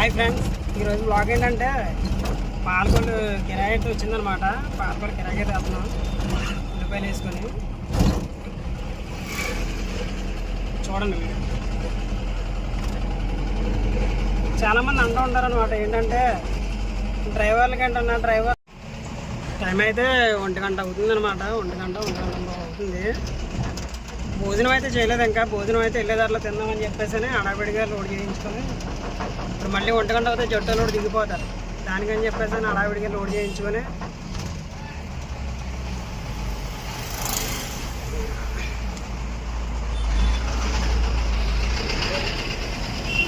Hi friends ఈరోజు blog ఏంటంటే పాలకొల్లు కిరాయి వచ్చిందనమాట పాలకొల్లు కిరాయి అయితే వెళ్తున్నాం ఉల్లిపాయలు వేసుకొని. చూడండి మీరు. చాలామంది అంటూ ఉంటారనమాట ఏంటంటే డ్రైవర్లకి ఏంటన్నా డ్రైవర్ టైం అయితే ఒంటి గంట అవుతుందనమాట ఒంటి గంట ఒంటి గంట అవుతుంది. భోజనం అయితే చేయలేదు ఇంకా. భోజనం అయితే వెళ్ళేదారిలో తిందామని చెప్పేసి అడావిడిగా లోడ్ చేయించుకొని ఇప్పుడు మళ్ళీ ఒంటి గంట అవుతే జట్టు లోడ్ దిగిపోతారు. దానికని చెప్పేసి అడావిడిగా లోడ్ చేయించుకొని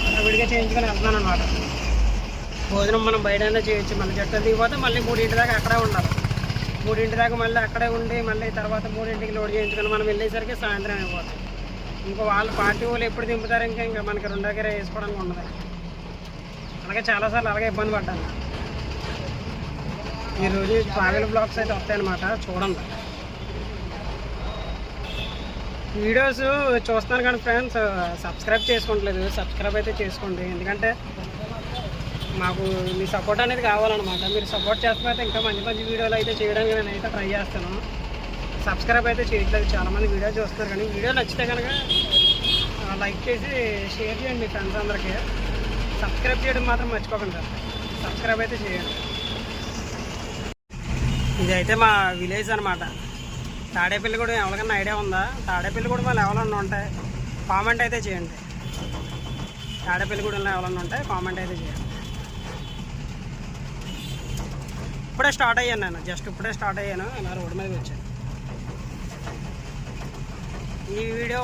అడావిడిగా చేయించుకొని వెళ్తున్నాను అనమాట భోజనం మనం బయట చేయొచ్చు మళ్ళీ జట్టు దిగిపోతే మళ్ళీ మూడింటి దాకా అక్కడే ఉండాలి. మూడింటి దాకా మళ్ళీ అక్కడే ఉండి మళ్ళీ తర్వాత మూడింటికి లోడ్ చేయించుకొని మనం వెళ్ళేసరికి సాయంత్రం అయిపోతుంది. ఇంకో వాళ్ళు పార్టీ వాళ్ళు ఎప్పుడు దింపుతారు ఇంకా? ఇంకా మనకి రెండో దగ్గర వేసుకోవడానికి ఉండదు. అలాగే చాలాసార్లు అలాగే ఇబ్బంది పడ్డాను. ఈరోజు ట్రావెల్ బ్లాగ్స్ అయితే వస్తాయన్నమాట చూడండి. వీడియోస్ చూస్తున్నారు కానీ ఫ్రెండ్స్ సబ్స్క్రైబ్ చేసుకోవట్లేదు. సబ్స్క్రైబ్ అయితే చేసుకోండి. ఎందుకంటే మాకు మీ సపోర్ట్ అనేది కావాలన్నమాట. మీరు సపోర్ట్ చేస్తే ఇంకా మంచి మంచి వీడియోలు అయితే చేయడానికి నేనైతే ట్రై చేస్తాను. సబ్స్క్రైబ్ అయితే చేయట్లేదు. చాలామంది వీడియో చూస్తున్నారు కానీ వీడియో నచ్చితే కనుక లైక్ చేసి షేర్ చేయండి మీ ఫ్రెండ్స్ అందరికీ. సబ్స్క్రైబ్ చేయడం మాత్రం మర్చిపోకండి సార్. సబ్స్క్రైబ్ అయితే చేయండి. ఇదైతే అయితే మా విలేజ్ అనమాట తాడేపల్లి కూడా ఎవరికన్నా ఐడియా ఉందా? తాడేపల్లి కూడా వాళ్ళు ఎవరన్నా ఉంటాయి కామెంట్ అయితే చేయండి. తాడేపల్లి కూడా ఎవరన్నా ఉంటాయి కామెంట్ అయితే చేయండి. ఇప్పుడే స్టార్ట్ అయ్యాను నేను. జస్ట్ ఇప్పుడే స్టార్ట్ అయ్యాను. ఇలా రోడ్డు మీదకి వచ్చాను. ఈ వీడియో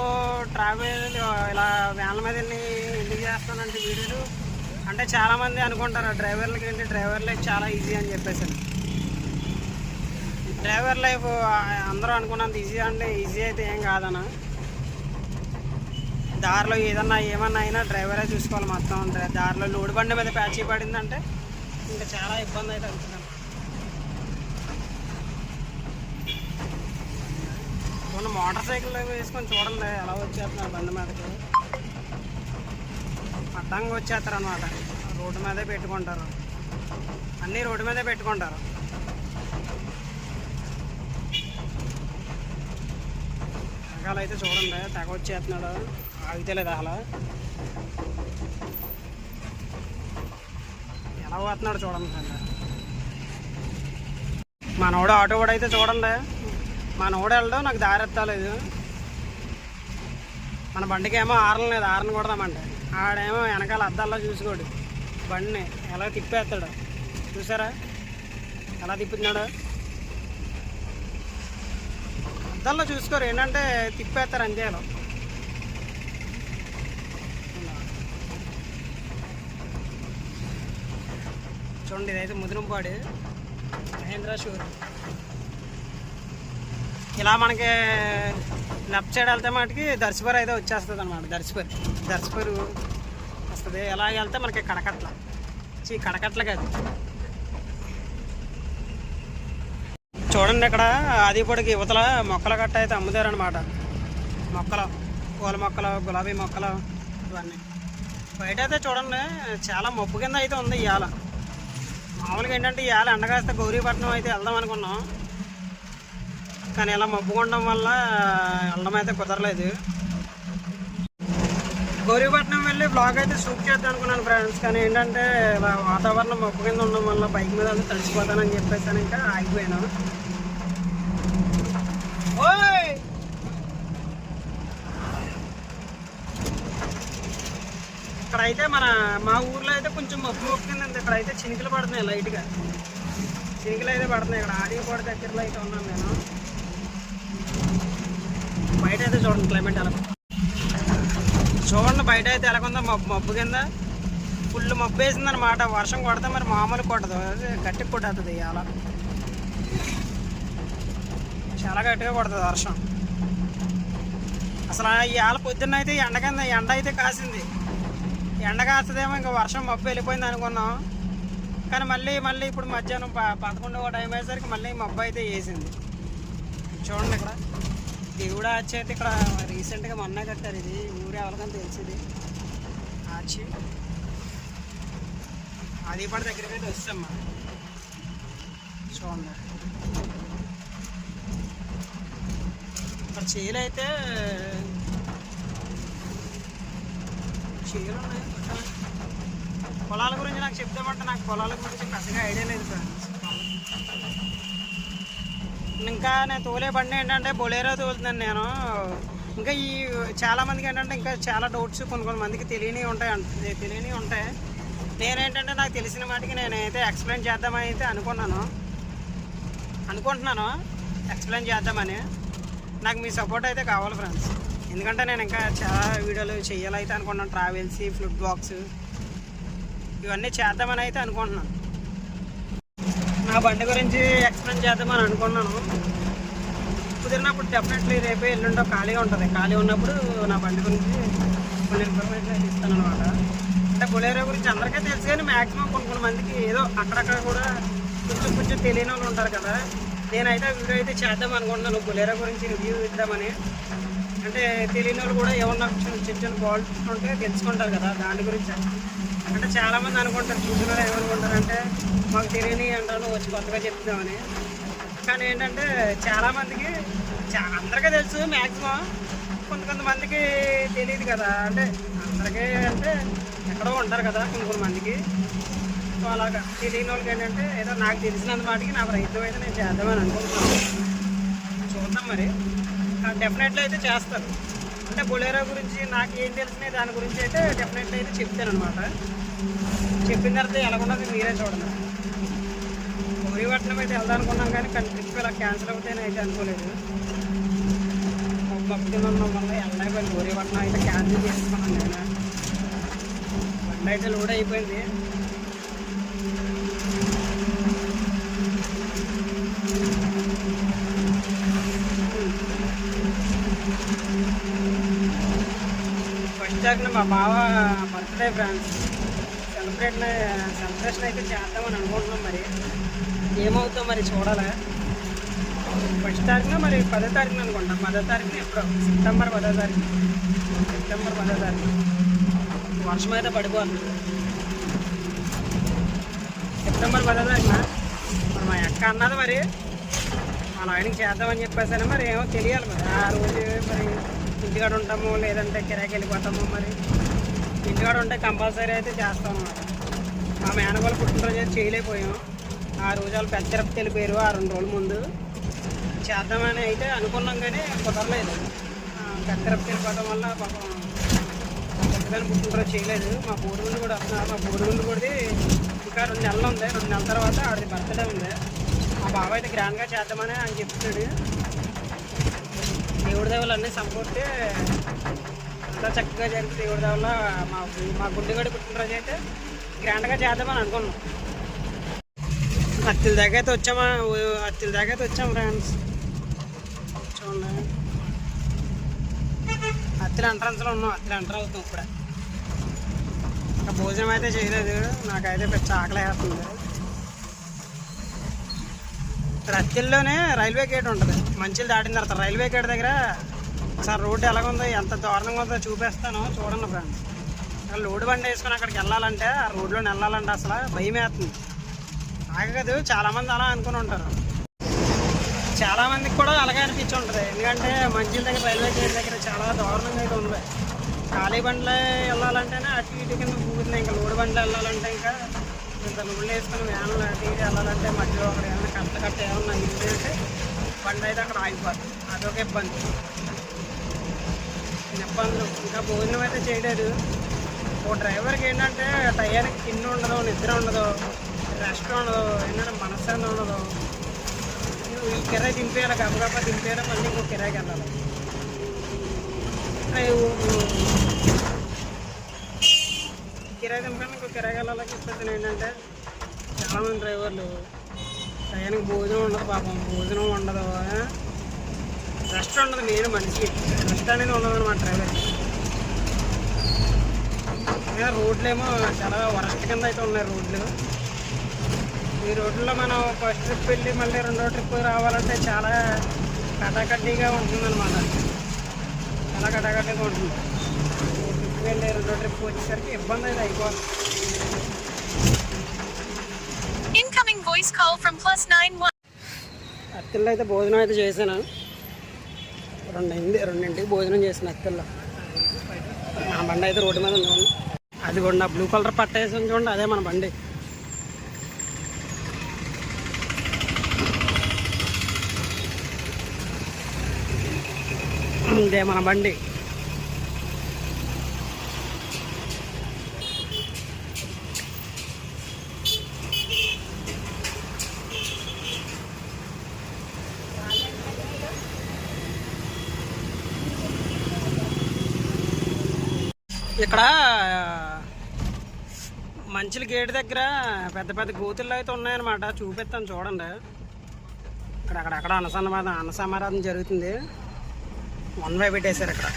ట్రావెల్ ఇలా వ్యాన్ల మీద వెళ్ళి ఎందుకు చేస్తానంటే వీడియోలు? అంటే చాలామంది అనుకుంటారు డ్రైవర్లకి ఏంటి డ్రైవర్ లైఫ్ చాలా ఈజీ అని చెప్పేసి డ్రైవర్ లైఫ్ అందరూ అనుకున్నంత ఈజీ అంటే ఈజీ అయితే ఏం కాదన్న. దారిలో ఏదన్నా ఏమన్నా అయినా డ్రైవరే చూసుకోవాలి మొత్తం దారిలో లోడ్ బండి మీద ప్యాచీ పడిందంటే ఇంకా చాలా ఇబ్బంది అయితే అవుతుంది. మొన్న మోటార్ సైకిల్ వేసుకొని చూడండి ఎలా వచ్చేస్తున్నారు బండి మీదకి అడ్డంగా వచ్చేస్తారు అనమాట రోడ్డు మీదే పెట్టుకుంటారు. అన్నీ రోడ్డు మీదే పెట్టుకుంటారు. రకాలు అయితే చూడండి తెగ వచ్చేస్తున్నాడు. ఆగితేలేదు అసలు. ఎలా పోతున్నాడు చూడండి సార్ మనోడు ఆటో కూడా అయితే చూడండి. మన ఓడ వెళ్ళడం నాకు దారి ఎత్తలేదు. మన బండికి ఏమో ఆరలు లేదు ఆరని కొడదామంటే ఆడేమో వెనకాల అద్దాల్లో చూసుకోడు. బండిని ఎలా తిప్పేస్తాడు? చూసారా? ఎలా తిప్పుతున్నాడు? అద్దాల్లో చూసుకోరు ఏంటంటే తిప్పేస్తారు అంతేలో చూడండి ఇదైతే ముదిరంపాడు. మహేంద్ర షూర్ ఇలా మనకి లెఫ్ట్ సైడ్ వెళ్తే మటుకి దర్శపరి అయితే వచ్చేస్తుంది అనమాట దర్శపరి. దర్శపరి వస్తుంది. ఎలా వెళ్తే మనకి కడకట్ల. చీ కడకట్ల కాదు. చూడండి ఇక్కడ ఆదిపూడికి యువతల మొక్కల గట్ట అయితే అమ్ముతారనమాట మొక్కలు పూల మొక్కలు గులాబీ మొక్కలు ఇవన్నీ. బయట అయితే చూడండి చాలా మబ్బు కింద అయితే ఉంది ఇవాళ మామూలుగా ఏంటంటే ఇవాళ ఎండగాస్తే గౌరీపట్నం అయితే వెళ్దాం అనుకున్నాం. కానీ ఇలా మబ్బుకుండడం వల్ల వెళ్ళడం అయితే కుదరలేదు. గౌరీపట్నం వెళ్ళి బ్లాగ్ అయితే షూట్ చేద్దాం అనుకున్నాను ఫ్రెండ్స్ కానీ ఏంటంటే ఇలా వాతావరణం మబ్బు కింద ఉండడం వల్ల బైక్ మీద అంతా తడిచిపోతానని చెప్పేసి ఇంకా ఆగిపోయాను. ఓయ్! ఇక్కడైతే మన మా ఊర్లో అయితే కొంచెం మబ్బు మొక్కింది అండి ఇక్కడ ఇక్కడైతే చినుకులు పడుతున్నాయి లైట్గా చినుకులు అయితే పడుతున్నాయి. ఇక్కడ ఆడియో దగ్గరలో అయితే ఉన్నాను నేను. బయట అయితే చూడండి క్లైమేట్ ఎలా చూడండి బయట అయితే ఎలాగుందో మబ్బు మబ్బు కింద. ఫుల్ మబ్బు వేసింది అనమాట వర్షం కొడితే మరి మామూలు కొట్టదు. గట్టి కొట్టేస్తుంది అలా చాలా గట్టిగా కొడుతుంది వర్షం. అసలు ఇవాళ పొద్దున్న అయితే ఎండ కింద ఎండ అయితే కాసింది. ఎండ కాస్తుందేమో ఇంకా వర్షం మబ్బు వెళ్ళిపోయింది అనుకున్నాం. కానీ మళ్ళీ మళ్ళీ ఇప్పుడు మధ్యాహ్నం పదకొండవ టైం అయ్యేసరికి మళ్ళీ మబ్బు అయితే వేసింది. చూడండి ఇక్కడ. దేవుడు ఆచి అయితే ఇక్కడ రీసెంట్గా మొన్న కట్టారు ఇది. ఊరు ఎవరికని తెలిసింది. ఆచి. అది దగ్గరికి అయితే వస్తామ్మా చూడండి ఇక్కడ చీలు అయితే చీలు ఉన్నాయి. పొలాల గురించి నాకు చెప్తామంటే నాకు పొలాల గురించి పెద్దగా ఐడియా లేదు సార్. ఇంకా నేను తోలే బండి ఏంటంటే బొలేరో తోలుతున్నాను నేను. ఇంకా ఈ చాలా మందికి ఏంటంటే ఇంకా చాలా డౌట్స్ కొన్ని కొన్ని మందికి తెలియని ఉంటాయి అంట- తెలియని ఉంటాయి. నేనేంటంటే నాకు తెలిసిన వాటికి నేనైతే ఎక్స్ప్లెయిన్ చేద్దామని అయితే అనుకున్నాను. అనుకుంటున్నాను ఎక్స్ప్లెయిన్ చేద్దామని. నాకు మీ సపోర్ట్ అయితే కావాలి ఫ్రెండ్స్. ఎందుకంటే నేను ఇంకా చాలా వీడియోలు చేయాలైతే అనుకుంటున్నాను ట్రావెల్స్ ఫ్లిప్ బాక్స్ ఇవన్నీ చేద్దామని అయితే అనుకుంటున్నాను. నా బండి గురించి ఎక్స్ప్లెయిన్ చేద్దామని అనుకున్నాను. కుదిరినప్పుడు డెఫినెట్లీ రేపే ఎల్లుండో ఖాళీగా ఉంటుంది. ఖాళీ ఉన్నప్పుడు నా బండి గురించి కొన్ని ఇన్ఫర్మేషన్ ఇస్తాను అనమాట అంటే బొలేరో గురించి అందరికీ తెలుసు కానీ మ్యాక్సిమం కొన్ని కొన్ని మందికి ఏదో అక్కడక్కడ కూడా కొంచెం కొంచెం తెలియని వాళ్ళు ఉంటారు కదా. నేనైతే వీడియో అయితే చేద్దాం అనుకుంటున్నాను. బొలేరో గురించి రివ్యూ ఇద్దామని. అంటే తెలియని వాళ్ళు కూడా ఏమన్నా చిన్న చిన్న చిన్న ఉంటే తెలుసుకుంటారు కదా. దాని గురించి. అంటే చాలామంది అనుకుంటారు చూసిన ఏమనుకుంటారు అంటే మాకు తెలియని అంటాను వచ్చి కొత్తగా చెప్తామని కానీ ఏంటంటే చాలామందికి చా అందరికీ తెలుసు మ్యాక్సిమం కొంత కొంతమందికి తెలియదు కదా. అంటే అందరికీ అంటే ఎక్కడో ఉంటారు కదా కొన్ని కొన్ని మందికి. సో అలాగా. తెలియని వాళ్ళకి ఏంటంటే ఏదో నాకు తెలిసినంత మాటికి నా ప్రయత్నం అయితే నేను చేద్దామని అనుకుంటున్నాను. చూద్దాం మరి. డెఫినెట్లీ అయితే చేస్తాను అంటే బొలేరో గురించి నాకు ఏం తెలిసినాయి దాని గురించి అయితే డెఫినెట్లీ అయితే చెప్తాను అనమాట చెప్పిన తర్వాత ఎలాగున్నది మీరే చూడండి. గౌరీపట్నం అయితే వెళ్దాం అనుకున్నాం కానీ కానీ ట్రిప్ ఇలా క్యాన్సిల్ అవుతాయని అయితే అనుకోలేదు. భక్తి ఉన్నాం వల్ల వెళ్ళలేకపోయింది గౌరీపట్నం అయితే క్యాన్సిల్ చేసుకున్నాను నేను బండి అయితే లోడ్ అయిపోయింది. ఫస్ట్ దాకా మా బావ బర్త్డే ఫ్రెండ్స్ సెలబ్రేట్ సెలబ్రేషన్ అయితే చేద్దామని అనుకుంటున్నాం మరి. ఏమవుతుందో మరి చూడాలా? ఫస్ట్ తారీఖున మరి పదో తారీఖున అనుకుంటాం. పదో తారీఖున ఎప్పుడో? సెప్టెంబర్ పదో తారీఖు. సెప్టెంబర్ పదో తారీఖు. వర్షం అయితే పడిపోతుంది సెప్టెంబర్ పదో తారీఖున మరి మా అక్క అన్నది మరి మన ఆయనకి చేద్దామని చెప్పేసాను మరి ఏమో తెలియాలి మరి. ఆ రోజు మరి ఇంటికాడ ఉంటాము లేదంటే కిరాకి వెళ్ళిపోతాము మరి. ఇంటికాడ ఉంటే కంపల్సరీ అయితే చేస్తాం అన్నమాట. మా మేనగోళ్ళు పుట్టినరోజు అయితే చేయలేకపోయాం. ఆ రోజు వాళ్ళు పెద్ద తిరుపతి వెళ్ళిపోయారు ఆ రెండు రోజుల ముందు. చేద్దామని అయితే అనుకున్నాం కానీ కుదరలేదు. పెద్ద తిరుపతి వెళ్ళిపోవడం వల్ల పాపం పెద్దదాన్ని పుట్టినరోజు చేయలేదు. మా బోరుగుండు కూడా వస్తున్నారు. మా బోరుగుండు కూడా ఇంకా రెండు నెలలు ఉంది. రెండు నెలల తర్వాత ఆడిది బర్త్డే ఉంది. మా బాబాయ్ అయితే గ్రాండ్గా చేద్దామని ఆయన చెప్తున్నాడు. దేవుడి దేవుళ్ళు అన్నీ సమకూర్తే అంతా చక్కగా జరిగి దేవుడి దేవుళ్ళ మా మా గుండెగడి పుట్టినరోజు అయితే గ్రాండ్గా చేద్దామని అనుకున్నాం. అత్తిల దాకా అయితే వచ్చామా? అత్తిల దాకా అయితే వచ్చాం ఫ్రెండ్స్. చూడండి. అత్తిల ఎంట్రన్స్లో ఉన్నాం. అత్తిల ఎంటర్ అవుతాం ఇప్పుడు. ఇంకా భోజనం అయితే చేయలేదు. నాకైతే పెద్ద ఆకలి వేస్తుంది. అత్తిల్లోనే రైల్వే గేట్ ఉంటుంది. మంచిలు దాటిన తర్వాత రైల్వే గేట్ దగ్గర సార్ రోడ్డు ఎలాగుందో ఎంత దారుణంగా ఉందో చూపిస్తాను. చూడండి ఫ్రెండ్స్. అక్కడ లోడ్ బండి వేసుకొని అక్కడికి వెళ్ళాలంటే ఆ రోడ్లో వెళ్ళాలంటే అసలు భయం వేస్తుంది. ఆగదు చాలామంది అలా అనుకుని ఉంటారు. చాలామందికి కూడా అలాగే అనిపించి ఉంటుంది. ఎందుకంటే మంచిల దగ్గర రైల్వే గేట్ దగ్గర చాలా దారుణంగా అయితే ఉంది. ఖాళీ బండ్లే వెళ్ళాలంటేనే అటు ఇటు కింద కూతున్నాయి ఇంకా లోడ్ బండ్లు వెళ్ళాలంటే ఇంకా ఇంత లోడ్లు వేసుకుని వ్యాన్లు అటు ఇటు వెళ్ళాలంటే మధ్యలో అక్కడ ఏమైనా కట్ట కట్ట ఏమన్నా అంటే బండి అయితే అక్కడ ఆగిపోతుంది అదొక ఇబ్బంది. ఇబ్బందులు. ఇంకా భోజనం అయితే చేయలేదు. ఓ డ్రైవర్కి ఏంటంటే టయానికి తిండి ఉండదు నిద్ర ఉండదు రెస్ట్ ఉండదు ఏంటంటే మనశ్శాంతి ఉండదు. నువ్వు ఈ కిరాయి దింపేయాలి గబగబా దింపేయాలి మళ్ళీ ఇంకో కిరాయికి వెళ్ళాలి. అయ్యో, కిరాయి దింపడానికి ఇంకో కిరాయికి వెళ్ళాలని చెప్పేసి ఏంటంటే చాలామంది డ్రైవర్లు టయానికి భోజనం ఉండదు పాపం భోజనం ఉండదు రెస్ట్ ఉండదు నేను మనిషికి రెస్ట్ అనేది ఉండదు అనమాట డ్రైవర్కి అయినా రోడ్లు ఏమో చాలా వరస్ట్ కింద అయితే ఉన్నాయి రోడ్లు. ఈ రోడ్లలో మనం ఫస్ట్ ట్రిప్ వెళ్ళి మళ్ళీ రెండో ట్రిప్ రావాలంటే చాలా కటాకట్టిగా ఉంటుందన్నమాట. చాలా కటాకట్టిగా ఉంటుంది. ట్రిప్ వెళ్ళి రెండో ట్రిప్ వచ్చేసరికి ఇబ్బంది అయితే అయిపోతుంది. అత్తల్లో అయితే భోజనం అయితే చేశాను. రెండు అయింది. రెండింటికి భోజనం చేసిన అత్తల్లో మన బండి అయితే రోడ్డు మీద ఉంది. అది కూడా బ్లూ కలర్ పట్ట వేసాను చూడండి అదే మన బండి. ఇదే మన బండి. ఇక్కడ మంచుల గేట్ దగ్గర పెద్ద పెద్ద గోతులు అయితే ఉన్నాయన్నమాట. చూపిస్తాను చూడండి. ఇక్కడ అక్కడక్కడ అక్కడ అన్నసమారాధన అన్నసమారాధన జరుగుతుంది. వన్ వే పెట్టేశారు ఇక్కడ.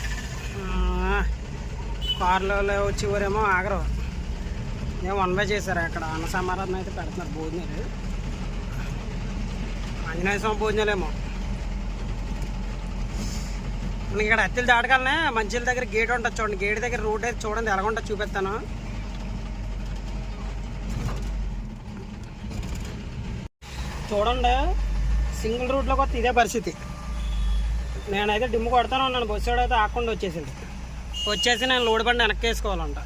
కార్లో వచ్చేవారేమో ఆగరు. ఏమో వన్ వే చేశారు అక్కడ. అన్నసమారాధన అయితే పెడుతున్నారు భోజనాలు. ఆంజనేయ స్వామి భోజనాలేమో. మనకి ఇక్కడ అత్తలు దాటగలనే మంచిల దగ్గర గేట్ ఉంటుంది చూడండి. గేట్ దగ్గర రోడ్ అయితే చూడండి. ఎలా ఉంటుందో చూపిస్తాను. చూడండి. సింగిల్ రూట్లోకి వస్తే ఇదే పరిస్థితి. నేనైతే డిమ్ కొడతాను ఉన్నాను బస్సు అయితే ఆకుండా వచ్చేసింది వచ్చేసి నేను లోడ్ బండి వెనక్కి వేసుకోవాలంట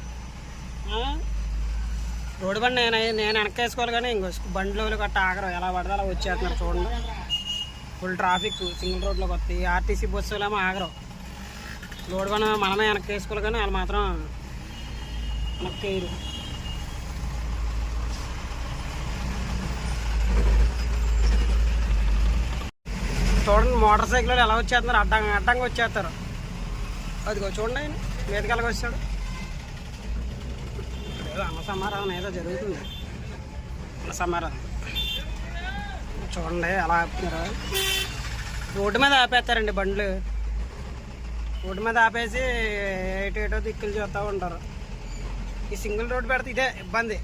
రోడ్ రోడ్డు బండి నేను నేను వెనక్కి వేసుకోవాలి కానీ ఇంకో బండిలో గట్ట ఆగరు. ఎలా పడతా అలా వచ్చేస్తున్నారు చూడండి. ఫుల్ ట్రాఫిక్ సింగిల్ రోడ్లోకి వస్తాయి. ఆర్టీసీ బస్సులేమో ఆగరు. లోడ్ బండి మనమే వెనక్కి వేసుకోవాలి కానీ వాళ్ళు మాత్రం వెనక్కి వేయరు. చూడండి మోటార్ సైకిల్ ఎలా వచ్చేస్తున్నారు? అడ్డంగా అడ్డంగా వచ్చేస్తారు. అదిగో చూడండి ఆయన మీదకి ఎలాగ వచ్చాడు. ఏదో అన్న సమారాధన ఏదో జరుగుతుంది. అన్న సమారాధన. చూడండి ఎలా ఆపుతున్నారు. రోడ్డు మీద ఆపేస్తారండి బండ్లు. రోడ్డు మీద ఆపేసి ఎటు ఏటో దిక్కులు చూస్తూ ఉంటారు. ఈ సింగిల్ రోడ్ పెడితే ఇదే ఇబ్బంది.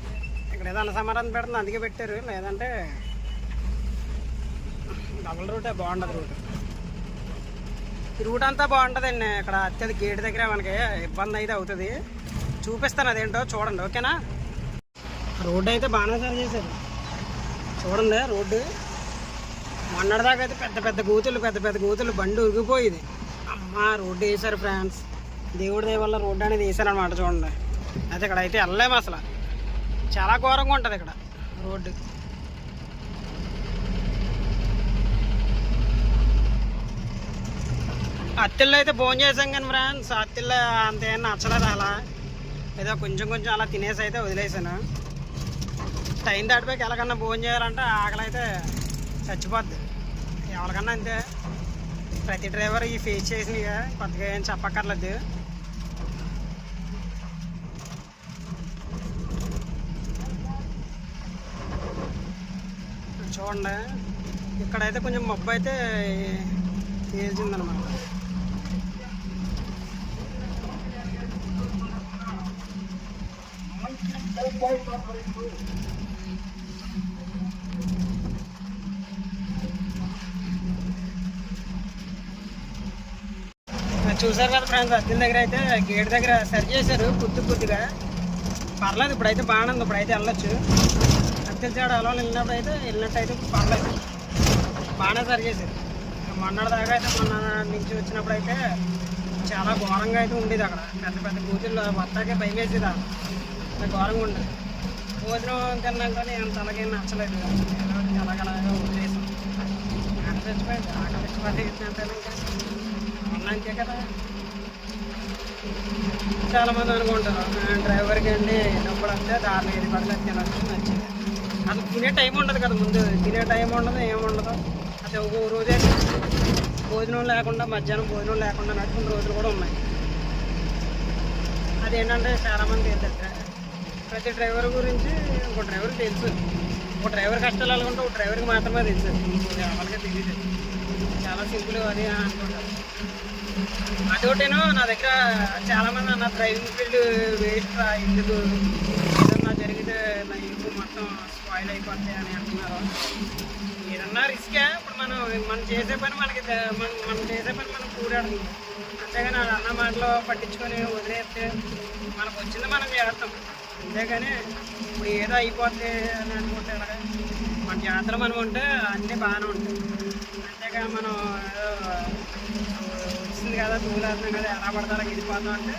ఇక్కడ ఏదో అన్న పెడుతుంది అందుకే పెట్టారు. లేదంటే డబుల్ రూటే బాగుండదు రూట్. ఈ రూట్ అంతా బాగుంటుందండి. ఇక్కడ అత్యధిక గేట్ దగ్గర మనకి ఇబ్బంది అయితే అవుతుంది. చూపిస్తాను అదేంటో చూడండి ఓకేనా? రోడ్డు అయితే బాగానే సరి చేశారు. చూడండి రోడ్డు. మొన్నటిదాకా అయితే పెద్ద పెద్ద గూతులు పెద్ద పెద్ద గూతులు బండి ఉరిగిపోయింది. అమ్మ రోడ్డు వేశారు ఫ్రాన్స్ దేవుడి దయ వల్ల రోడ్డు అనేది వేశారనమాట చూడండి. అయితే ఇక్కడ అయితే వెళ్ళలేము అసలు. చాలా ఘోరంగా ఉంటుంది ఇక్కడ రోడ్డు. అత్తిళ్ళు అయితే భోజనం చేసాం కానీ ఫ్రెండ్స్ అత్తిళ్ళు అంత నచ్చలేదు అలా. ఏదో కొంచెం కొంచెం అలా తినేసి అయితే వదిలేసాను. టైం దాటిపోయి ఎలాగన్నా భోజనం చేయాలంటే ఆకలి అయితే చచ్చిపోద్ది. ఎవరికన్నా అంతే. ప్రతి డ్రైవర్ ఈ ఫేస్ చేసినవి కొత్తగా ఏం చెప్పక్కర్లేదు. చూడండి. ఇక్కడైతే కొంచెం మబ్బు అయితే తేల్చిందనమాట. చూసారు కదా ఫ్రెండ్స్ అద్దెల దగ్గర అయితే గేట్ దగ్గర సరి చేశారు కొద్ది కొద్దిగా పర్లేదు ఇప్పుడైతే బాగానే ఉంది ఇప్పుడైతే వెళ్ళొచ్చు. అద్దెల చాడు అలవాళ్ళు వెళ్ళినప్పుడు అయితే వెళ్ళినట్టు అయితే పర్లేదు. బాగానే సరి చేశారు. మొన్నటి దాకా అయితే మొన్న నుంచి వచ్చినప్పుడు అయితే చాలా ఘోరంగా అయితే ఉండేది అక్కడ. పెద్ద పెద్ద కూతుళ్ళు మొత్తాకే భయం వేసేది అంత ఘోరంగా ఉండేది. భోజనం తిన్నాక కానీ అంత అలాగే నచ్చలేదు. ఎలాగలాగా ఒకటి అలాగలాగా వదిలేసాం. ఆకలి చచ్చిపోయింది ఆకలి చచ్చిపోతే కదా చాలా మంది అనుకుంటారు డ్రైవర్కి అండి డబ్బులు వస్తే దారిలో ఏది పడితే అది తినచ్చు నచ్చింది అసలు తినే టైం ఉండదు కదా ముందు తినే టైం ఉండదు ఏముండదు అది ఒక్కో రోజే భోజనం లేకుండా మధ్యాహ్నం భోజనం లేకుండా నడుచుకున్న రోజులు కూడా ఉన్నాయి. అదేంటంటే చాలామంది ఏంటంటే ప్రతి డ్రైవర్ గురించి ఒక డ్రైవర్ తెలుసు. ఒక డ్రైవర్ కష్టాలు అనుకుంటే ఒక డ్రైవర్కి మాత్రమే తెలుసు. ఎవరికి తెలియదు. చాలా సింపుల్ అది అనుకుంటారు. అదొకటేనో నా దగ్గర చాలామంది నా అన్న డ్రైవింగ్ ఫీల్డ్ వేస్ట్ రా ఎందుకు? ఏదన్నా జరిగితే నా ఇంపు మొత్తం స్పాయిల్ అయిపోతాయి అని అంటున్నారు. ఏదన్నా రిస్కే ఇప్పుడు మనం మనం చేసే పని మనకి మనం మనం చేసే పని మనం కూడాడు అంతేగాని వాడు అన్న మాటలో పట్టించుకొని వదిలేస్తే మనకు వచ్చింది మనం చేస్తాం. అంతేగాని ఇప్పుడు ఏదో అయిపోతే అని అనుకుంటే మన జాతర మనం ఉంటే అన్నీ బాగానే ఉంటాయి. అంతేగా మనం ఏదో వచ్చింది కదా తూలేస్తున్నాం కదా ఎలా పడతారా వెళ్ళిపోతాం అంటే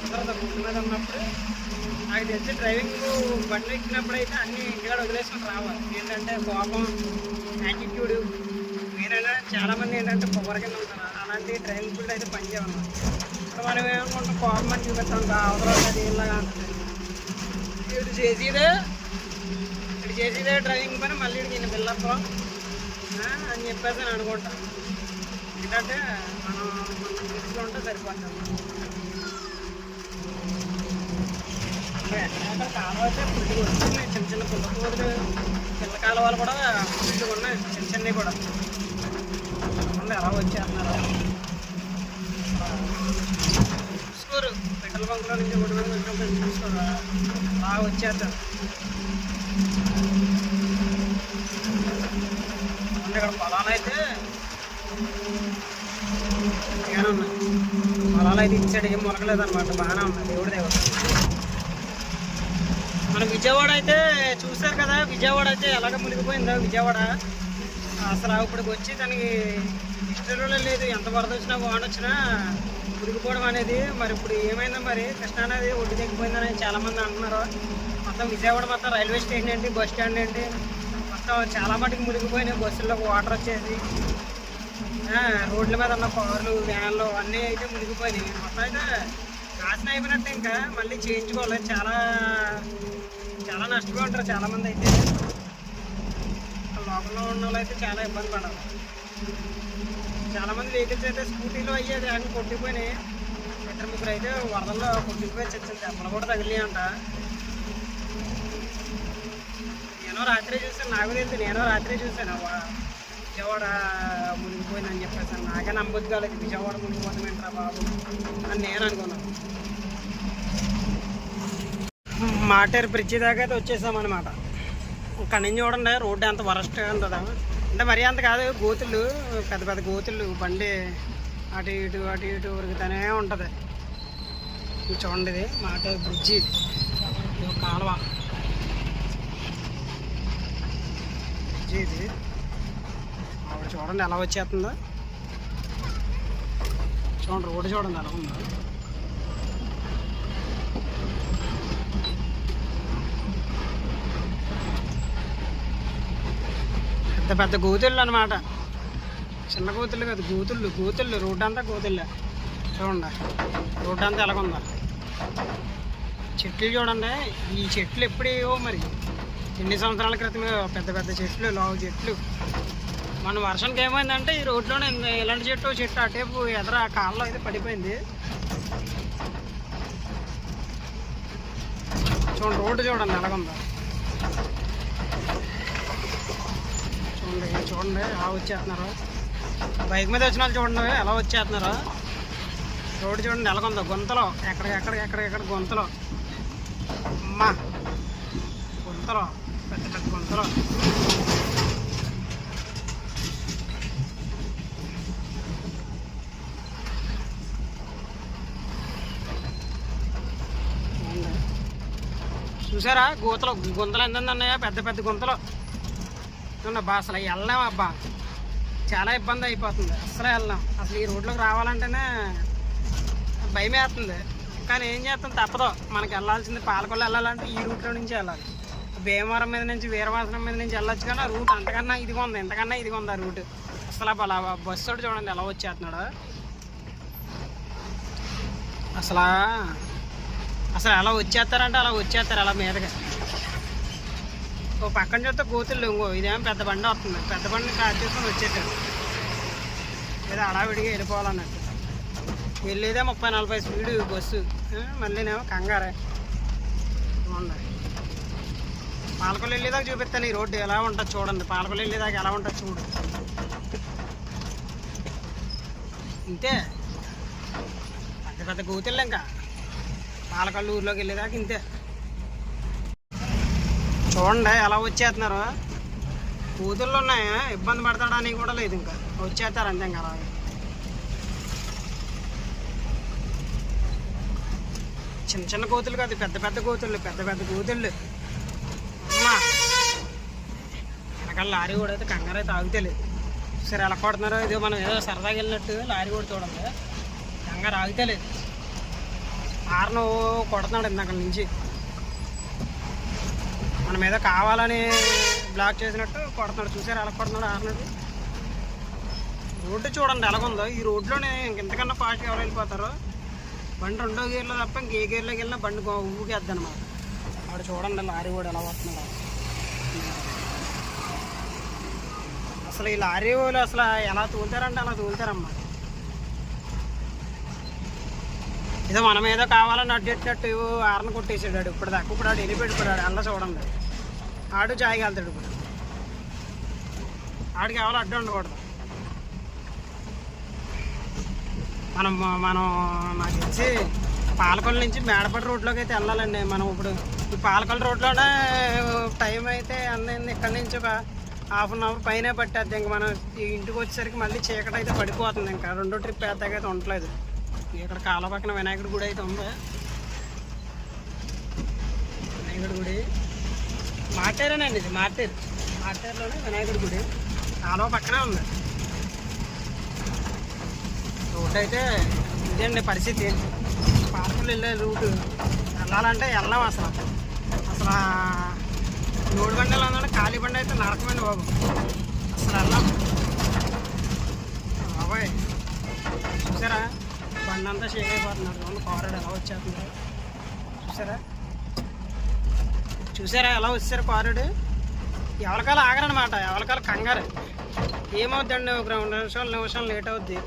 కుదరదు గుడ్డు మీద ఉన్నప్పుడు నాకు తెలిసి డ్రైవింగ్ బండి ఎక్కినప్పుడు అయితే అన్ని ఇంటికాడ వదిలేసుకుని రావాలి. ఏంటంటే కోపం యాటిట్యూడ్ మీరైనా చాలామంది ఏంటంటే పొగర కింద ఉంటారు. అలాంటి డ్రైవింగ్ ఫీల్డ్ అయితే పనిచేయమన్నమాట ఇప్పుడు మనం ఏమనుకుంటాం కోపం అని చూపిస్తాం అవసరం అది ఇలాగా అంటుంది ఇటు చేసేదే ఇటు చేసేదే డ్రైవింగ్ పని మళ్ళీ ఇటు నేను పిల్లప్ప అని చెప్పేసి నేను అనుకుంటాను. ఎందుకంటే మనం మన దృష్టిలో ఉంటే సరిపోతాం. ఎక్కడెక్కడ కాలువ అయితే చిన్న చిన్న పుల్ల చిన్న కాలువలు కూడా పుట్టుకు ఉన్నాయి చిన్న చిన్నవి కూడా. ఎలా వచ్చేస్తున్నారు. చూసుకోరు. పెట్రోల్ బంక్లో నుంచి ఒకటి మీద వచ్చినప్పుడు చూసుకోరు. అలా వచ్చేస్తారు. ఇక్కడ పొలాలు అయితే బాగానే ఉన్నాయి పొలాలు అయితే ఇచ్చాడు ఏం మొలకలేదు అనమాట బాగానే ఉన్నాయి దేవుడి దేవుడు మన విజయవాడ అయితే చూసారు కదా విజయవాడ అయితే ఎలాగ మునిగిపోయిందో విజయవాడ. అసలు ఇప్పటికి వచ్చి దానికి హిస్టరీలో లేదు ఎంత వరద వచ్చినా మురిగిపోవడం అనేది. మరి ఇప్పుడు ఏమైందో మరి కృష్ణా అనేది ఒడ్డు తగ్గిపోయిందని చాలామంది అంటున్నారు. మొత్తం విజయవాడ మొత్తం రైల్వే స్టేషన్ ఏంటి బస్ స్టాండ్ ఏంటి? మొత్తం చాలా మటుకు మునిగిపోయినాయి బస్సుల్లో వాటర్ వచ్చేసి రోడ్ల మీద ఉన్న కార్లు వ్యాన్లు అన్నీ అయితే మునిగిపోయినాయి. మొత్తం అయితే నాశనం అయిపోయినట్టు ఇంకా. మళ్ళీ చేయించుకోవాలి. చాలా చాలా నష్టపోయి ఉంటారు చాలామంది అయితే. లోపల ఉన్న వాళ్ళు అయితే చాలా ఇబ్బంది పడాలి. చాలామంది వెహికల్స్ అయితే స్కూటీలో అయ్యేది అన్నీ కొట్టిపోయినాయి. ఇద్దరు ముగ్గురు అయితే వరదల్లో కొట్టిపోయి చచ్చింది దెబ్బలు కూడా తగిలియంట నేను రాత్రి చూసాను నాకు తెలిసి నేను రాత్రి చూసాను విజయవాడ మునిగిపోయిందని చెప్పేసి నాకే నమ్మొద్దు కాలేదు విజయవాడ మునిగిపోతామేంట్రా బాబు అని నేను అనుకున్నాను మాటేరు బ్రిడ్జి దాకా అయితే వచ్చేసాం ఇక్కడ నుంచి చూడండి రోడ్డు ఎంత వరస్ట్గా ఉంటుందా అంటే మరీ అంత కాదు గోతులు పెద్ద పెద్ద గోతులు బండి అటు ఇటు అటు ఇటు ఉరుగుతూనే ఉంటుంది. చూడండి ఇది మాటేరు బ్రిడ్జి ఇది. కాలువ. బ్రిడ్జి ఇది. చూడండి ఎలా వచ్చేస్తుందో. చూడండి రోడ్డు చూడండి ఎలా ఉందో. పెద్ద పెద్ద గోతుళ్ళు అనమాట చిన్న గోతులు కాదు గోతుళ్ళు గోతుళ్ళు రోడ్డు అంతా గోతుళ్ళే. చూడండి రోడ్డు అంతా ఎలాగుందా చెట్లు చూడండి ఈ చెట్లు ఎప్పుడేవో మరి. ఎన్ని సంవత్సరాల క్రితమే పెద్ద పెద్ద చెట్లు లావు చెట్లు. మన వర్షానికి ఏమైందంటే ఈ రోడ్లోనే ఇంత ఇలాంటి చెట్టు చెట్టు అటేపు ఎదర కాళ్ళలో అయితే పడిపోయింది. చూడండి రోడ్డు చూడండి ఎలాగుందా. చూడండి చూడండి ఎలా వచ్చేస్తున్నారు. బైక్ మీద వచ్చిన వాళ్ళు చూడండి ఎలా వచ్చేస్తున్నారు. రోడ్డు చూడండి ఎలాగుందో. గుంతలో ఎక్కడ ఎక్కడ ఎక్కడ ఎక్కడ గుంతలో. అమ్మా గుంతలో పెద్ద పెద్ద గుంతలో చూడండి. చూసారా? గూతలు గుంతలు ఎంత ఉన్నాయా? పెద్ద పెద్ద గుంతలు. చూడండి బా అసలు వెళ్ళాం అబ్బా. చాలా ఇబ్బంది అయిపోతుంది. అసలు వెళ్ళాం అసలు ఈ రోడ్లోకి రావాలంటేనే భయం వేస్తుంది. కానీ ఏం చేస్తాం? తప్పదు. మనకి వెళ్ళాల్సింది పాలకొల్లు వెళ్ళాలంటే ఈ రూట్లో నుంచి వెళ్ళాలి. భీమవరం మీద నుంచి వీరవాసనం మీద నుంచి వెళ్ళొచ్చు కానీ ఆ రూట్ అంతకన్నా ఇదిగా ఉంది. ఎంతకన్నా ఇదిగా ఉంది ఆ రూట్. అసలు అలా బస్సు చూడండి ఎలా వచ్చేస్తున్నాడు. అసలా అసలు అలా వచ్చేస్తారంటే అలా వచ్చేస్తారు అలా మీదగా ఓ పక్కన చూస్తే గోతులు ఇంకో ఇదేమో పెద్ద బండి వస్తుంది. పెద్ద బండి స్టార్ట్ చేసుకొని వచ్చేసాడు ఏదో అడావిడిగా వెళ్ళిపోవాలన్నట్టు. వెళ్ళేదే ముప్పై నలభై స్పీడ్ బస్సు. మళ్ళీనేమో కంగారే. ఉండాలి పాలకొల్లు వెళ్ళేదాకా చూపిస్తాను ఈ రోడ్డు ఎలా ఉంటుంది చూడండి. పాలకొల్లు వెళ్ళేదాకా ఎలా ఉంటుంది చూడు. ఇంతే. పెద్ద పెద్ద గోతులు ఇంకా. పాలకొల్లు ఊర్లోకి వెళ్ళేదాకా ఇంతే. చూడండి ఎలా వచ్చేస్తున్నారు. కూతుళ్ళు ఉన్నాయా ఇబ్బంది పడతాడని కూడా లేదు ఇంకా. వచ్చేస్తారు అంతే ఇంకా అలాగే. చిన్న చిన్న కోతులు కాదు పెద్ద పెద్ద కోతుళ్ళు పెద్ద పెద్ద కోతుళ్ళు. అమ్మా. వెనకాల లారీ కూడా అయితే కంగారు అయితే ఆగుతలేదు సరే ఎలా కొడుతున్నారో ఇది మనం ఏదో సరదాగా వెళ్ళినట్టు లారీ కూడా చూడండి. కంగారు ఆగుతలేదు ఆరును కొడుతున్నాడు ఇందాక నుంచి. మన మీద కావాలని బ్లాక్ చేసినట్టు కొడుతున్నాడు. చూసారు ఎలా కొడుతున్నాడు ఆరినట్టు రోడ్డు చూడండి ఎలాగుందో. ఈ రోడ్లోనే ఇంతకన్నా ఫాస్ట్గా ఎవరు వెళ్ళిపోతారో? బండి రెండో గేర్లో తప్ప ఇంకే గేర్లోకి వెళ్ళినా బండి ఊగేద్ది అనమాట వాడు చూడండి లారీ కూడా ఎలా వస్తున్నాడు అసలు ఈ లారీ వాళ్ళు అసలు ఎలా తూలుతారంటే అలా తూలుతారమ్మా. ఏదో మనం ఏదో కావాలని అడ్డెట్టినట్టు ఆరణ కొట్టేసాడు ఆడు ఇప్పుడు దాకా ఇప్పుడు ఆడు వెళ్ళిపెట్టుకున్నాడు అల్ల చూడండి. ఆడు చాయ్ వెళ్తాడు ఇప్పుడు. ఆడికి ఎవరు అడ్డు ఉండకూడదు. మనం మనం నాకు తెలిసి పాలకొల్లు నుంచి మేడపడి రోడ్లోకి అయితే వెళ్ళాలండి. మనం ఇప్పుడు ఈ పాలకొల రోడ్లోనే టైం అయితే అన్నీ ఇక్కడ నుంచి ఒక హాఫ్ అన్ అవర్ పైనే పట్టేద్ది. ఇంక మనం ఇంటికి వచ్చేసరికి మళ్ళీ చీకటి అయితే పడిపోతుంది. ఇంకా రెండో ట్రిప్ వేస్తాకైతే ఉండట్లేదు. ఇక్కడ కాల పక్కన వినాయకుడి గుడి అయితే ఉంది. వినాయకుడి గుడి. మార్టేరేనండి ఇది మార్టేరు మార్టేరులోనే వినాయకుడి గుడి. కాలువ పక్కనే ఉంది. రూట్ అయితే ఇదండి పరిస్థితి. పార్కులు వెళ్ళే రూట్. వెళ్ళాలంటే వెళ్ళాం అసలు. అసలు ఆ బండలో బండిలో ఉందంటే ఖాళీ బండి అయితే నరకమండి బాబు. అసలు వెళ్ళాం. బాబాయ్. చూసారా? బండి అంతా షేక్ అయిపోతున్నారు. చూడండి కారుడు ఎలా వచ్చేస్తుంది? చూసారా? చూసారా ఎలా వచ్చారు కారుడు ఎవరికాలు ఆగరనమాట ఎవరికాలు కంగారు. ఏమవుద్దండి ఒక రెండు నిమిషాలు నిమిషాలు లేట్ అవుద్ది.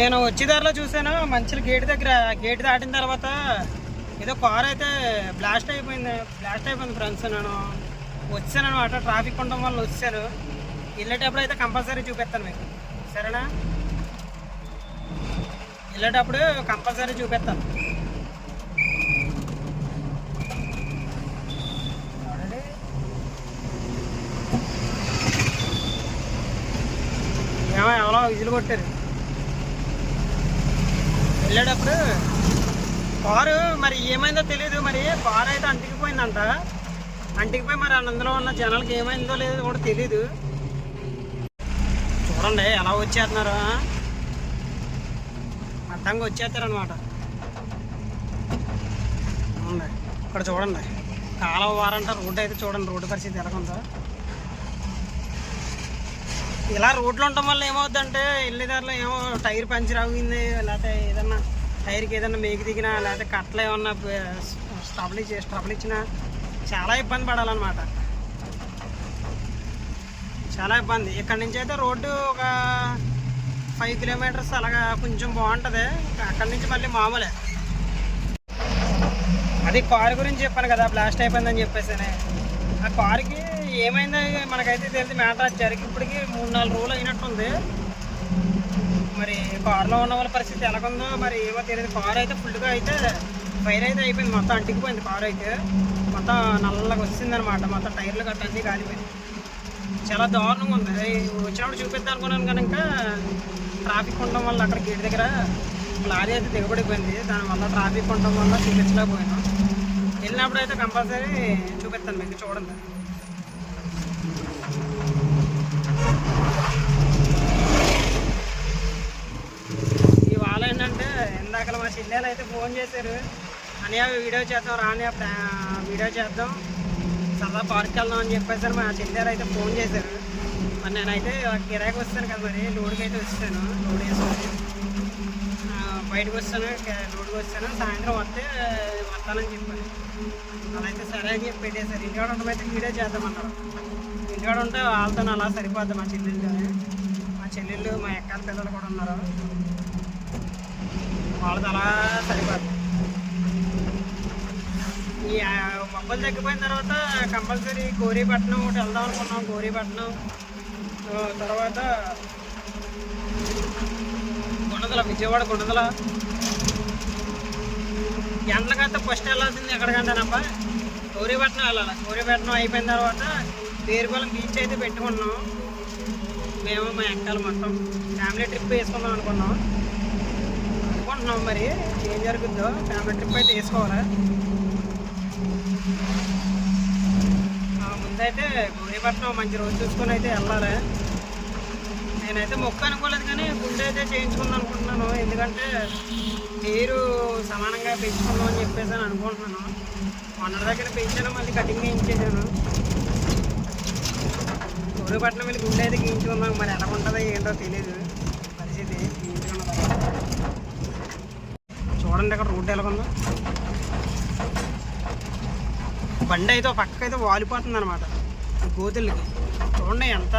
నేను వచ్చే దారిలో చూసాను మంచిలు గేట్ దగ్గర గేట్ దాటిన తర్వాత ఏదో కార్ అయితే బ్లాస్ట్ అయిపోయింది బ్లాస్ట్ అయిపోయింది ఫ్రెండ్స్ నేను. వచ్చాను అనమాట ట్రాఫిక్ ఉండడం వల్ల వచ్చాను వెళ్ళేటప్పుడు అయితే కంపల్సరీ చూపిస్తాను మీకు. సరేనా? వెళ్ళేటప్పుడు కంపల్సరీ చూపిస్తాను ఏమో ఎవరో విజులు కొట్టారు. వెళ్ళేటప్పుడు కారు మరి ఏమైందో తెలియదు మరి కారు అయితే అంటికిపోయిందంట. అంటికిపోయి మరి అందులో ఉన్న జనాలకి ఏమైందో లేదో కూడా తెలీదు. చూడండి ఎలా వచ్చేస్తున్నారు. అడ్డంగా వచ్చేస్తారనమాట అవునండి ఇక్కడ చూడండి. కాలువ వారంట రోడ్డు అయితే చూడండి రోడ్డు పరిస్థితి ఎలాగుందో ఇలా రోడ్లు ఉండటం వల్ల ఏమవుతుందంటే వెళ్ళేదారిలో ఏమో టైర్ పంచర్ అవుతుంది లేకపోతే ఏదన్నా టైర్కి ఏదన్నా మేకి దిగినా లేకపోతే కట్టలు ఏమన్నా స్ట్రబుల్ ఇచ్చి స్ట్రబుల్ ఇచ్చినా చాలా ఇబ్బంది పడాలన్నమాట. చాలా ఇబ్బంది. ఇక్కడ నుంచి అయితే రోడ్డు ఒక ఫైవ్ కిలోమీటర్స్ అలాగా కొంచెం బాగుంటుంది. అక్కడి నుంచి మళ్ళీ మామూలే. అది కారు గురించి చెప్పాను కదా బ్లాస్ట్ అయిపోయిందని చెప్పేసి ఆ కారుకి ఏమైందో మనకైతే తెలియదు మ్యాటర్ వచ్చారు ఇప్పటికి మూడు నాలుగు రోజులు అయినట్టుంది. మరి కారులో ఉన్న వాళ్ళ పరిస్థితి ఎలాగుందో మరి ఏమో తెలియదు. కారు అయితే ఫుల్గా అయితే ఫైర్ అయితే అయిపోయింది మొత్తం అంటికిపోయింది కారు అయితే. మొత్తం నల్లగా వచ్చిందనమాట మొత్తం టైర్లు గట్ట అన్నీ కాలిపోయింది చాలా దారుణంగా ఉంది. వచ్చినప్పుడు చూపిద్దాం అనుకున్నాను కనుక ట్రాఫిక్ ఉండడం వల్ల అక్కడ గేట్ దగ్గర లారీ అయితే దిగబడిపోయింది. దానివల్ల ట్రాఫిక్ ఉండడం వల్ల చూపించలేకపోయాను. వెళ్ళినప్పుడు అయితే కంపల్సరీ చూపిస్తాను మీకు చూడండి. ఇవాళ ఏంటంటే ఇందాక మా చెల్లెలు అయితే ఫోన్ చేశారు. అని వీడియో చేద్దాం రాని వీడియో చేద్దాం. సరదా పార్క్ వెళ్దాం అని చెప్పేసారు మా చెల్లెలు అయితే ఫోన్ చేశారు. మరి నేనైతే కిరాయికి వస్తాను కదా మరి లోడ్కి అయితే వచ్చాను లోడ్ వేసుకొని. బయటకు వస్తాను లోడ్కి వస్తాను సాయంత్రం వస్తే వస్తానని చెప్పాను. అలా అయితే సరే అని చెప్పి పెట్టేశారు. ఇంటికాడ ఉండమైతే వీడియో చేద్దామన్నారు ఇంటికాడ ఉంటే వాళ్ళతో అలా సరిపోద్ది మా చెల్లెళ్ళు మా చెల్లెళ్ళు మా ఎక్కల పిల్లలు కూడా ఉన్నారు. వాళ్ళతో అలా సరిపోద్ది. ఈ మొక్కలు తగ్గిపోయిన తర్వాత కంపల్సరీ గోరీపట్నం ఒకటి వెళ్దాం అనుకున్నాం. గోరీపట్నం తర్వాత కొండదల విజయవాడ కొండదల ఎండలకైతే ఫస్ట్ వెళ్ళాల్సింది ఎక్కడికంటేనప్ప గౌరీపట్నం వెళ్ళాలి. గౌరీపట్నం అయిపోయిన తర్వాత పేరుపాలెం బీచ్ అయితే పెట్టుకున్నాం. మేము మా ఎక్కలు మొత్తం. ఫ్యామిలీ ట్రిప్ వేసుకుందాం అనుకున్నాం. అనుకుంటున్నాం మరి ఏం జరుగుద్దో? ఫ్యామిలీ ట్రిప్ అయితే వేసుకోవాలి? ఆ, ముందే అయితే మంచి రోజు చూసుకొని అయితే వెళ్ళాలి. నేనైతే మొక్క అనుకోలేదు కానీ గుండె అయితే చేయించుకుందాం అనుకుంటున్నాను. ఎందుకంటే నీరు సమానంగా పెంచుకుందాం అని చెప్పేసి అని అనుకుంటున్నాను. మొన్న దగ్గర పెంచాను మళ్ళీ కటింగ్ చేయించేసాను గుడిపట్నం వెళ్ళి గుండె అయితే గీయించుకుందాం మరి ఎలా ఉంటుందో ఏంటో తెలియదు పరిస్థితి చూడండి అక్కడ రోడ్డు ఎలా ఉందో బండి అయితే ఒక పక్కకి అయితే వాలిపోతుంది అనమాట గోతులకి. చూడండి ఎంత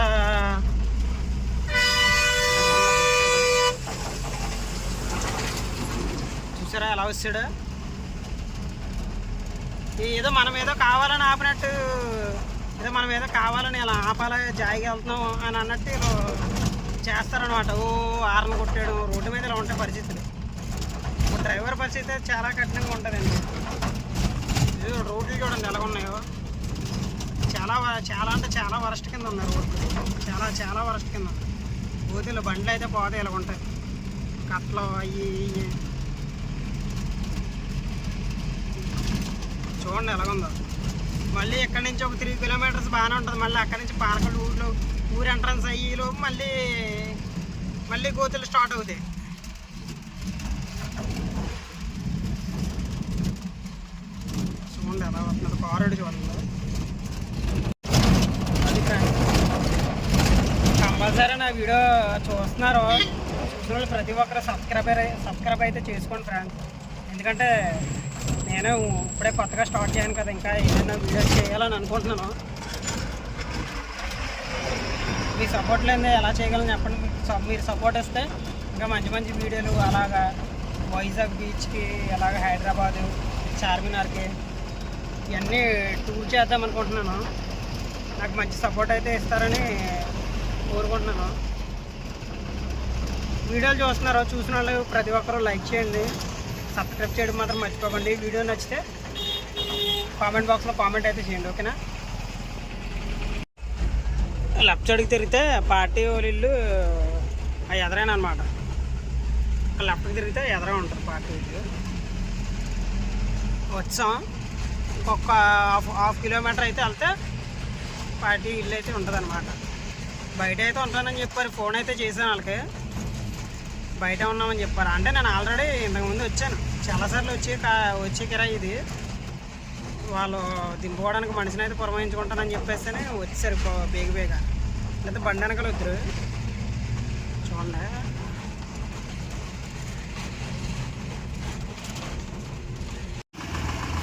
చూసారా ఎలా వచ్చాడు? ఏదో మనం ఏదో కావాలని ఆపినట్టు ఏదో మనం ఏదో కావాలని ఇలా ఆపాలి జాయిగా వెళ్తున్నాం అని అన్నట్టు ఇలా చేస్తారనమాట ఓ ఆరణ కొట్టాడు. రోడ్డు మీద ఇలా ఉంటాయి పరిస్థితులు. డ్రైవర్ పరిస్థితి అయితే చాలా కఠినంగా ఉంటుందండి. ఇది రోడ్లు చూడండి ఎలా ఉన్నాయో చాలా చాలా అంటే చాలా వరస్ట్ కింద ఉన్నాయి రోడ్లు. చాలా చాలా వరస్ట్ కింద ఉన్నాయి. గోతులు బండ్లు అయితే పోతే ఇలా ఉంటాయి. కట్లు అయ్యి చూడండి ఎలాగుందో మళ్ళీ ఇక్కడ నుంచి ఒక త్రీ కిలోమీటర్స్ బాగానే ఉంటుంది. మళ్ళీ అక్కడి నుంచి పాలకొల్లు ఊర్లో ఊరు ఎంట్రన్స్ అయ్యేలో మళ్ళీ మళ్ళీ గోతులు స్టార్ట్ అవుతాయి. చూడండి ఎలా వస్తున్నది చూడండి అది కంపల్సరీ నా వీడియో చూస్తున్నారు. చూసిన వాళ్ళు ప్రతి ఒక్కరు సబ్స్క్రైబర్ సబ్స్క్రైబ్ అయితే చేసుకోండి ఫ్రెండ్స్. ఎందుకంటే నేను ఇప్పుడే కొత్తగా స్టార్ట్ చేయను కదా ఇంకా ఏదైనా వీడియోస్ చేయాలని అనుకుంటున్నాను. మీ సపోర్ట్ లేని ఎలా చేయగలను చెప్పండి. మీకు మీరు సపోర్ట్ ఇస్తే ఇంకా మంచి మంచి వీడియోలు అలాగా వైజాగ్ బీచ్కి అలాగే హైదరాబాదు చార్మినార్కి ఇవన్నీ టూర్ చేద్దాం అనుకుంటున్నాను. నాకు మంచి సపోర్ట్ అయితే ఇస్తారని కోరుకుంటున్నాను. వీడియోలు చూస్తున్నారు చూసిన వాళ్ళు ప్రతి ఒక్కరూ లైక్ చేయండి. సబ్స్క్రైబ్ చేయడం మాత్రం మర్చిపోకండి. వీడియో నచ్చితే కామెంట్ బాక్స్లో కామెంట్ అయితే చేయండి ఓకేనా లెఫ్ట్ సైడ్కి తిరిగితే పార్టీ వాళ్ళ ఇల్లు ఆ ఎదరైన అనమాట లెఫ్ట్కి తిరిగితే ఎదరే ఉంటారు పార్టీ వాళ్ళు. వచ్చాం. ఇంకొక హాఫ్ హాఫ్ కిలోమీటర్ అయితే వెళ్తే పార్టీ ఇల్లు అయితే ఉంటుంది అనమాట బయట అయితే ఉంటానని చెప్పారు. ఫోన్ అయితే చేశాను వాళ్ళకి. బయట ఉన్నామని చెప్పారు. అంటే నేను ఆల్రెడీ ఇంతకుముందు వచ్చాను. చాలాసార్లు వచ్చి కా- వచ్చే కిరా ఇది. వాళ్ళు దింపుకోవడానికి మనిషిని అయితే పురమాయించుకుంటానని చెప్పేస్తేనే వచ్చేసారు బేగ బేగ. లేదా బండి వెనకాల వద్దరు. చూడండి.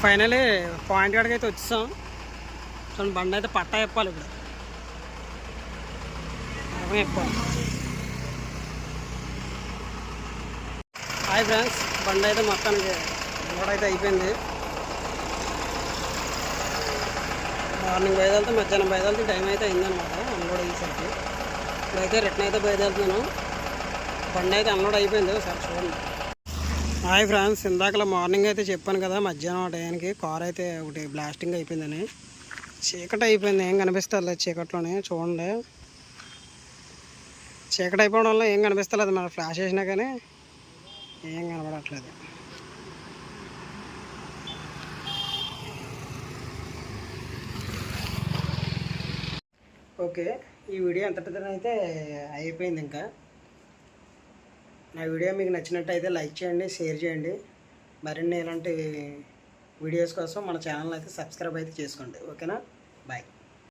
ఫైనలీ పాయింట్ కాడికి అయితే వచ్చేసాం. చూడండి బండి అయితే పట్టా చెప్పాలి ఇప్పుడు. అరవై చెప్పాలి హాయ్ ఫ్రెండ్స్ బండి అయితే మొత్తానికి లోడ్ అయితే అయిపోయింది. మార్నింగ్ బయలుదేరితే మధ్యాహ్నం బయలుదేరితే టైం అయితే అయిందనమాట అన్లోడ్ అయ్యేసరికి. ఇప్పుడైతే రిటర్న్ అయితే బయలుదేరుతున్నాను. బండి అయితే అన్లోడ్ అయిపోయింది ఒకసారి చూడండి. హాయ్ ఫ్రెండ్స్ ఇందాకలా మార్నింగ్ అయితే చెప్పాను కదా మధ్యాహ్నం టయానికి టైంకి కార్ అయితే ఒకటి బ్లాస్టింగ్ అయిపోయిందని. చీకటి అయిపోయింది ఏం కనిపిస్తుంది చీకట్లోనే చూడండి. చీకటి అయిపోవడం వల్ల ఏం కనిపిస్తలేదు మన ఫ్లాష్ వేసినా కానీ ఏం కనబడట్లేదు. ఓకే ఈ వీడియో ఎంతటితో అయితే అయిపోయింది ఇంకా. నా వీడియో మీకు నచ్చినట్టయితే లైక్ చేయండి షేర్ చేయండి. మరిన్ని ఇలాంటి వీడియోస్ కోసం మన ఛానల్ అయితే సబ్స్క్రైబ్ అయితే చేసుకోండి. ఓకేనా? బాయ్.